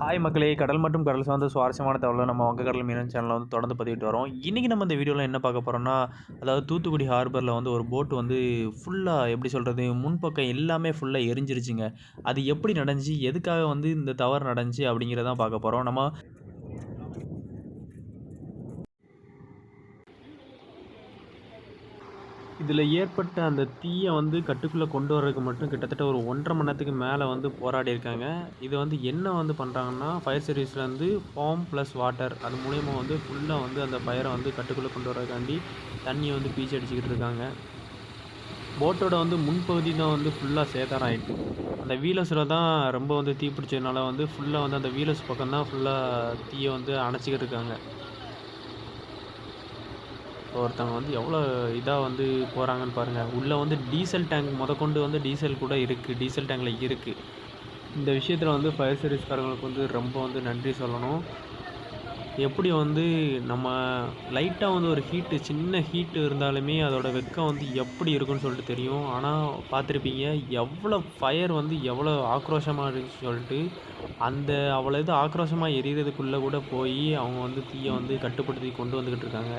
Hi மக்களே கடல் மற்றும் கடல் சார்ந்த சுவாரஸ்யமான தகவலை நம்ம வங்கக்கடல் மீனன் சேனலில் வந்து தொடர்ந்து பதிவிட்டு வரோம். இன்றைக்கி நம்ம இந்த வீடியோவில் என்ன பார்க்க போகிறோம்னா அதாவது தூத்துக்குடி ஹார்பரில் வந்து ஒரு போட் வந்து ஃபுல்லாக எப்படி சொல்கிறது முன்பக்கம் எல்லாமே ஃபுல்லாக எரிஞ்சிருச்சுங்க. அது எப்படி நடந்துச்சு எதுக்காக வந்து இந்த தவறு நடந்துச்சு அப்படிங்கிறதான் பார்க்க போகிறோம் நம்ம இதில் ஏற்பட்ட அந்த தீயை வந்து கட்டுக்குள்ளே கொண்டு வர்றதுக்கு மட்டும் கிட்டத்தட்ட ஒரு ஒன்றரை மணி நேரத்துக்கு மேலே வந்து போராடி இருக்காங்க. இது வந்து என்ன வந்து பண்ணுறாங்கன்னா ஃபயர் சர்வீஸ்லேருந்து ஃபார்ம் ப்ளஸ் வாட்டர் அது மூலயமா வந்து ஃபுல்லாக வந்து அந்த ஃபயரை வந்து கட்டுக்குள்ளே கொண்டு வர்றதுக்காண்டி தண்ணியை வந்து பீச்சு அடிச்சுக்கிட்டு இருக்காங்க. போட்டோட வந்து முன்பகுதி தான் வந்து ஃபுல்லாக சேதாரம் ஆகிட்டு அந்த வீலஸில் தான் ரொம்ப வந்து தீ பிடிச்சதுனால வந்து ஃபுல்லாக வந்து அந்த வீலஸ் பக்கம் தான் ஃபுல்லாக தீயை வந்து அணைச்சிக்கிட்டு இருக்காங்க. ஒருத்தவங்க வந்து எவ்வளோ இதாக வந்து போகிறாங்கன்னு பாருங்கள் உள்ளே வந்து டீசல் டேங்க் முதற்கொண்டு வந்து டீசல் கூட இருக்குது டீசல் டேங்கில் இருக்குது இந்த விஷயத்தில் வந்து ஃபயர் சர்வீஸ்காரங்களுக்கு வந்து ரொம்ப வந்து நன்றி சொல்லணும். எப்படி வந்து நம்ம லைட்டாக வந்து ஒரு ஹீட்டு சின்ன ஹீட்டு இருந்தாலுமே அதோட வெக்கம் வந்து எப்படி இருக்குன்னு சொல்லிட்டு தெரியும். ஆனால் பார்த்துருப்பீங்க எவ்வளோ ஃபயர் வந்து எவ்வளோ ஆக்ரோஷமாக இருக்குன்னு சொல்லிட்டு அந்த அவ்வளோ இது ஆக்ரோஷமாக எரியறதுக்குள்ளே கூட போய் அவங்க வந்து தீயை வந்து கட்டுப்படுத்தி கொண்டு வந்துக்கிட்டு இருக்காங்க.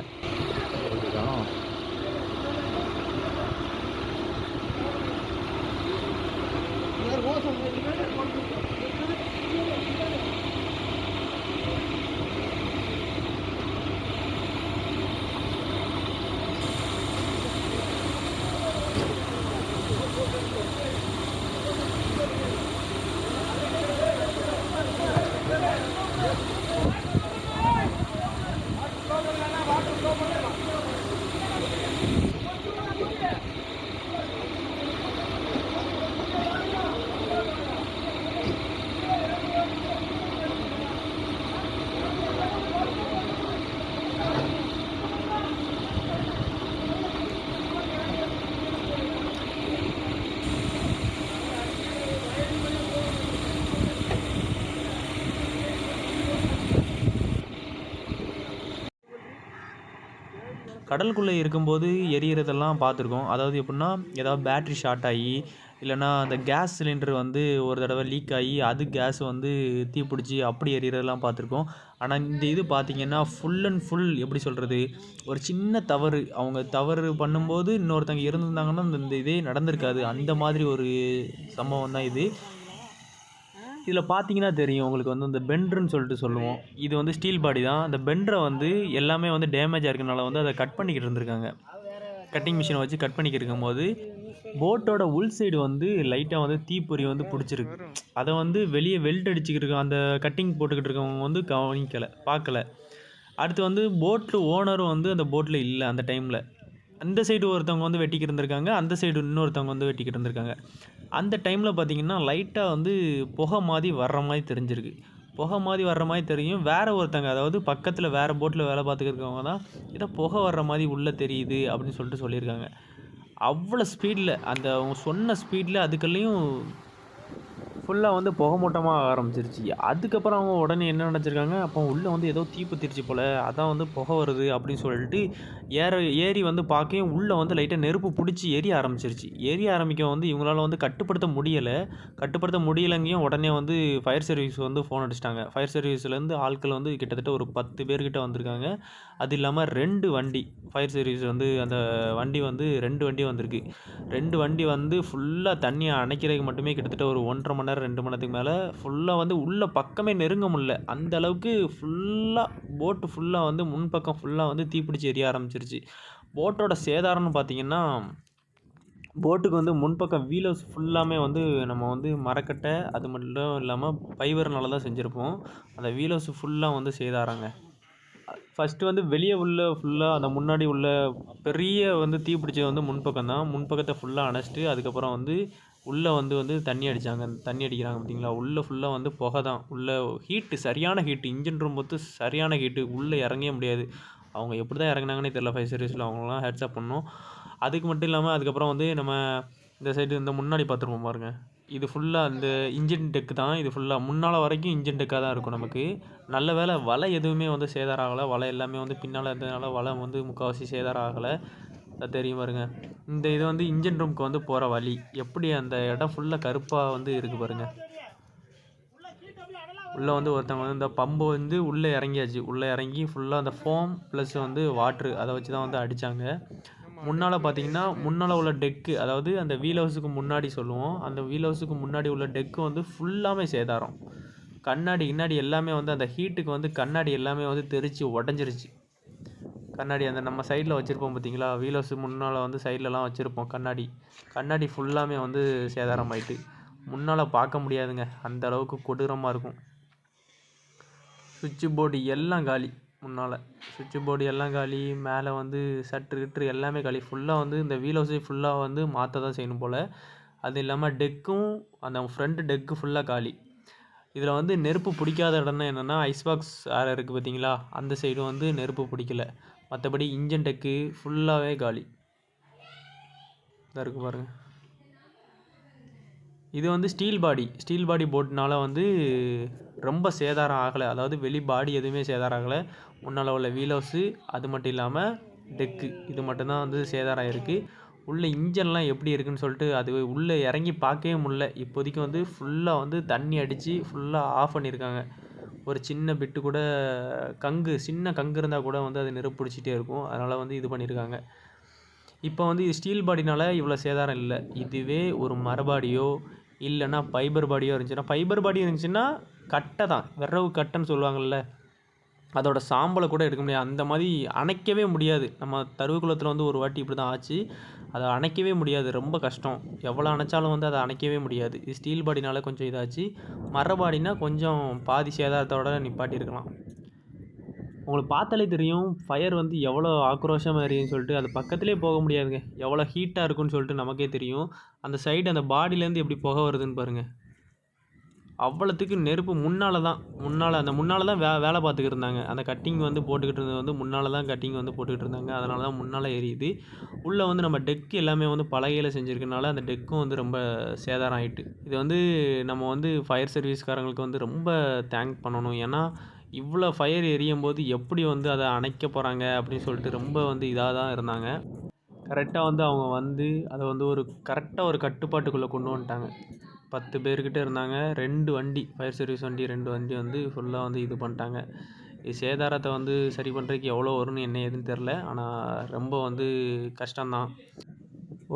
கடலுக்குள்ளே இருக்கும்போது எரியறதெல்லாம் பார்த்துருக்கோம். அதாவது எப்படின்னா ஏதாவது பேட்ரி ஷார்ட் ஆகி இல்லைன்னா அந்த கேஸ் சிலிண்டர் வந்து ஒரு தடவை லீக் ஆகி அது கேஸ் வந்து தீப்பிடிச்சி அப்படி எரியறதெல்லாம் பார்த்துருக்கோம். ஆனால் இந்த இது பார்த்திங்கன்னா ஃபுல் அண்ட் ஃபுல் எப்படி சொல்கிறது ஒரு சின்ன தவறு. அவங்க தவறு பண்ணும்போது இன்னொருத்தங்க இருந்திருந்தாங்கன்னா இந்த இதே நடந்திருக்காது. அந்த மாதிரி ஒரு சம்பவம் தான் இது. இதில் பார்த்தீங்கன்னா தெரியும் உங்களுக்கு வந்து இந்த பெண்டர்னு சொல்லிட்டு சொல்லுவோம். இது வந்து ஸ்டீல் பாடி தான். அந்த பெண்டரை வந்து எல்லாமே வந்து டேமேஜாக இருக்கனால வந்து அதை கட் பண்ணிக்கிட்டு இருந்திருக்காங்க. கட்டிங் மிஷினை வச்சு கட் பண்ணிக்கிட்டு இருக்கும்போது போட்டோட உள் சைடு வந்து லைட்டாக வந்து தீப்பொறி வந்து பிடிச்சிருக்கு. அதை வந்து வெளியே வெல்ட் அடிச்சுக்கிட்டு இருக்க அந்த கட்டிங் போட்டுக்கிட்டு இருக்கவங்க வந்து கவனிக்கலை பார்க்கல. அடுத்து வந்து போட்டில் ஓனரும் வந்து அந்த போட்டில் இல்லை அந்த டைமில். அந்த சைடு ஒருத்தவங்க வந்து வெட்டிக்கிட்டு இருந்திருக்காங்க அந்த சைடு இன்னொருத்தவங்க வந்து வெட்டிக்கிட்டு இருந்திருக்காங்க. அந்த டைமில் பார்த்தீங்கன்னா லைட்டாக வந்து புகை மாதிரி வர்ற மாதிரி தெரிஞ்சிருக்கு. புகை மாதிரி வர்ற மாதிரி தெரியும். வேறு ஒருத்தங்க அதாவது பக்கத்தில் வேறு போட்டில் வேலை பார்த்துக்கிறவங்க தான் இதை புகை வர்ற மாதிரி உள்ளே தெரியுது அப்படின்னு சொல்லிட்டு சொல்லியிருக்காங்க. அவ்வளோ ஸ்பீடில் அந்த அவங்க சொன்ன ஸ்பீடில் அதுக்குள்ளேயும் ஃபுல்லாக வந்து புகைமூட்டமாக ஆரம்பிச்சிருச்சு. அதுக்கப்புறம் அவங்க உடனே என்ன நினச்சிருக்காங்க? அப்போ உள்ளே வந்து ஏதோ தீப்பத்திருச்சு போல் அதான் வந்து புகை வருது அப்படின்னு சொல்லிட்டு ஏற ஏறி வந்து பார்க்கையும் உள்ளே வந்து லைட்டாக நெருப்பு பிடிச்சி எரிய ஆரம்பிச்சிருச்சு. எரிய ஆரம்பிக்க வந்து இவங்களால வந்து கட்டுப்படுத்த முடியலை. கட்டுப்படுத்த முடியலைங்கேயும் உடனே வந்து ஃபயர் சர்வீஸ் வந்து ஃபோன் அடிச்சிட்டாங்க. ஃபயர் சர்வீஸ்லேருந்து ஆட்கள் வந்து கிட்டத்தட்ட ஒரு பத்து பேர்கிட்ட வந்திருக்காங்க. அது இல்லாமல் ரெண்டு வண்டி ஃபயர் சர்வீஸ் வந்து அந்த வண்டி வந்து ரெண்டு வண்டி வந்திருக்கு. ரெண்டு வண்டி வந்து ஃபுல்லாக தண்ணியை அணைக்கிறதுக்கு மட்டுமே கிட்டத்தட்ட ஒரு ஒன்றரை மணி நேரம் ரெண்டு மணி நேரத்துக்கு மேலே ஃபுல்லாக வந்து உள்ள பக்கமே நெருங்க முடியல. அந்த அளவுக்கு ஃபுல்லாக போட்டு ஃபுல்லாக வந்து முன்பக்கம் ஃபுல்லாக வந்து தீப்பிடிச்சு எரிய ஆரம்பிச்சிருச்சு. போட்டோட சேதாரம்னு பார்த்திங்கன்னா போட்டுக்கு வந்து முன்பக்கம் வீலர்ஸ் ஃபுல்லாமே வந்து நம்ம வந்து மரக்கட்டை அது மட்டும் இல்லாமல் ஃபைபர்னால தான் செஞ்சுருப்போம். அந்த வீலர்ஸ் ஃபுல்லாக வந்து சேதாரங்க. ஃபஸ்ட்டு வந்து வெளியே உள்ள ஃபுல்லாக அந்த முன்னாடி உள்ள பெரிய வந்து தீப்பிடிச்சது வந்து முன்பக்கம் தான் முன்பக்கத்தை ஃபுல்லாக அணைச்சிட்டு அதுக்கப்புறம் வந்து உள்ளே வந்து வந்து தண்ணி அடித்தாங்க தண்ணி அடிக்கிறாங்க பார்த்தீங்களா? உள்ளே ஃபுல்லாக வந்து புகை தான். உள்ளே ஹீட்டு சரியான ஹீட்டு இன்ஜின் ரூம் பொறுத்து சரியான ஹீட்டு உள்ளே இறங்கவே முடியாது. அவங்க எப்படி தான் இறங்குனாங்கன்னே தெரில ஃபைவ் சர்வீஸில் அவங்களாம் ஹெட்ஸ்அப் பண்ணோம். அதுக்கு மட்டும் இல்லாமல் அதுக்கப்புறம் வந்து நம்ம இந்த சைடு இந்த முன்னாடி பார்த்துருப்போம் பாருங்கள் இது ஃபுல்லாக அந்த இன்ஜின் டெக்கு தான். இது ஃபுல்லாக முன்னால் வரைக்கும் இன்ஜின் டெக்காக தான் இருக்கும் நமக்கு. நல்ல வேலை வலை எதுவுமே வந்து சேதாரம் ஆகலை. வலை எல்லாமே வந்து பின்னால் இருந்ததுனால வலை வந்து முக்கால்வாசி சேதாரம் ஆகலை. தெரியும் பாருங்க. இந்த இது வந்து இன்ஜின் ரூமுக்கு வந்து போகிற வழி. எப்படி அந்த இடம் ஃபுல்லாக கருப்பாக வந்து இருக்குது பாருங்க. உள்ளே வந்து ஒருத்தவங்க வந்து இந்த பம்பு வந்து உள்ளே இறங்கியாச்சு. உள்ளே இறங்கி ஃபுல்லாக அந்த ஃபோம் ப்ளஸ் வந்து வாட்ரு அதை வச்சு தான் வந்து அடித்தாங்க முன்னால் பார்த்தீங்கன்னா முன்னால் உள்ள டெக்கு அதாவது அந்த வீல் ஹவுஸுக்கு முன்னாடி சொல்லுவோம். அந்த வீல் ஹவுஸுக்கு முன்னாடி உள்ள டெக்கு வந்து ஃபுல்லாமே சேதாரம். கண்ணாடி கிண்ணாடி எல்லாமே வந்து அந்த ஹீட்டுக்கு வந்து கண்ணாடி எல்லாமே வந்து தெரிச்சு உடஞ்சிருச்சு. கண்ணாடி அந்த நம்ம சைடில் வச்சுருப்போம் பார்த்தீங்களா வீலர்ஸ் முன்னால் வந்து சைட்லலாம் வச்சுருப்போம் கண்ணாடி. கண்ணாடி ஃபுல்லாமே வந்து சேதாரம் ஆயிட்டு முன்னால் பார்க்க முடியாதுங்க. அந்த அளவுக்கு கொடூரமாக இருக்கும். சுவிட்சு போர்டு எல்லாம் காலி முன்னால். சுவிட்சு போர்டு எல்லாம் காலி. மேலே வந்து சட்ரு கிட்ரு எல்லாமே காலி. ஃபுல்லாக வந்து இந்த வீல் ஹவுஸே ஃபுல்லாக வந்து மாற்ற தான் செய்யணும் போல். அது இல்லாமல் டெக்கும் அந்த ஃப்ரண்ட் டெக்கு ஃபுல்லாக காலி. இதில் வந்து நெருப்பு பிடிக்காத இடம்னா என்னென்னா ஐஸ் பாக்ஸ் அறை இருக்குது பார்த்தீங்களா அந்த சைடு வந்து நெருப்பு பிடிக்கல. மற்றபடி இன்ஜின் டெக்கு ஃபுல்லாகவே காலி. இதாக இருக்குது பாருங்கள் இது வந்து ஸ்டீல் பாடி ஸ்டீல் பாடி போட்னால வந்து ரொம்ப சேதாரம் ஆகலை. அதாவது வெளி பாடி எதுவுமே சேதாரம் ஆகலை. முன்னால் உள்ள வீலோஸு அது மட்டும் இல்லாமல் டெக்கு இது மட்டும்தான் வந்து சேதாரம் இருக்குது உள்ள இன்ஜன்லாம் எப்படி இருக்குன்னு சொல்லிட்டு அது உள்ளே இறங்கி பார்க்கவே முடில இப்போதைக்கு வந்து ஃபுல்லாக வந்து தண்ணி அடித்து ஃபுல்லாக ஆஃப் பண்ணியிருக்காங்க ஒரு சின்ன பிட்டு கூட கங்கு சின்ன கங்கு இருந்தால் கூட வந்து அது நெருப்பு பிடிச்சிட்டே இருக்கும். அதனால் வந்து இது பண்ணியிருக்காங்க இப்போ வந்து இது ஸ்டீல் பாடினால் இவ்வளோ சேதாரம் இல்லை. இதுவே ஒரு மரபாடியோ இல்லைன்னா ஃபைபர் பாடியோ இருந்துச்சுன்னா ஃபைபர் பாடி இருந்துச்சுன்னா கட்டை தான். விரவு கட்டைன்னு சொல்லுவாங்கள்ல அதோட சாம்பலை கூட எடுக்க முடியாது. அந்த மாதிரி அணைக்கவே முடியாது. நம்ம தருவக்குளத்தில் வந்து ஒரு வாட்டி இப்படி தான் ஆச்சு. அதை அணைக்கவே முடியாது. ரொம்ப கஷ்டம். எவ்வளோ அணைச்சாலும் வந்து அதை அணைக்கவே முடியாது. இது ஸ்டீல் பாடினால கொஞ்சம் இதாச்சு. மரபாடினா கொஞ்சம் பாதி சேதாரத்தோட நிப்பாட்டியிருக்கலாம். உங்களுக்கு பார்த்தாலே தெரியும் ஃபயர் வந்து எவ்வளோ ஆக்ரோஷமாக இருக்குன்னு சொல்லிட்டு அது பக்கத்துலேயே போக முடியாதுங்க. எவ்வளோ ஹீட்டாக இருக்குன்னு சொல்லிட்டு நமக்கே தெரியும். அந்த சைடு அந்த பாடியிலேருந்து எப்படி புகை வருதுன்னு பாருங்கள் அவ்வளோத்துக்கு நெருப்பு முன்னால் தான். முன்னால் அந்த முன்னால் தான் வே வேலை பார்த்துக்கிட்டு இருந்தாங்க. அந்த கட்டிங் வந்து போட்டுக்கிட்டு இருந்தது வந்து முன்னால் தான் கட்டிங் வந்து போட்டுக்கிட்டு இருந்தாங்க. அதனால தான் முன்னால் எரியுது. உள்ளே வந்து நம்ம டெக்கு எல்லாமே வந்து பலகையில் செஞ்சுருக்கனால அந்த டெக்கும் வந்து ரொம்ப சேதாரம் ஆயிட்டு. இது வந்து நம்ம வந்து ஃபயர் சர்வீஸ்காரங்களுக்கு வந்து ரொம்ப தேங்க் பண்ணணும். ஏன்னா இவ்வளோ ஃபயர் எரியும் போது எப்படி வந்து அதை அணைக்க போகிறாங்க அப்படின்னு சொல்லிட்டு ரொம்ப வந்து இதாக தான் இருந்தாங்க. கரெக்டாக வந்து அவங்க வந்து அதை வந்து ஒரு கரெக்டாக ஒரு கட்டுப்பாட்டுக்குள்ளே கொண்டு வந்துட்டாங்க. பத்து பேர்கிட்ட இருந்தாங்க. ரெண்டு வண்டி ஃபயர் சர்வீஸ் வண்டி ரெண்டு வண்டி வந்து ஃபுல்லாக வந்து இது பண்ணிட்டாங்க. இது சேதாரத்தை வந்து சரி பண்ணுறதுக்கு எவ்வளோ வரும்னு என்ன ஏதுன்னு தெரில ஆனால் ரொம்ப வந்து கஷ்டம்தான்.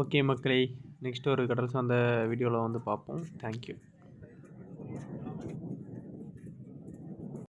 ஓகே மக்களே நெக்ஸ்ட் ஒரு கடல் அந்த வீடியோவில் வந்து பார்ப்போம். தேங்க்யூ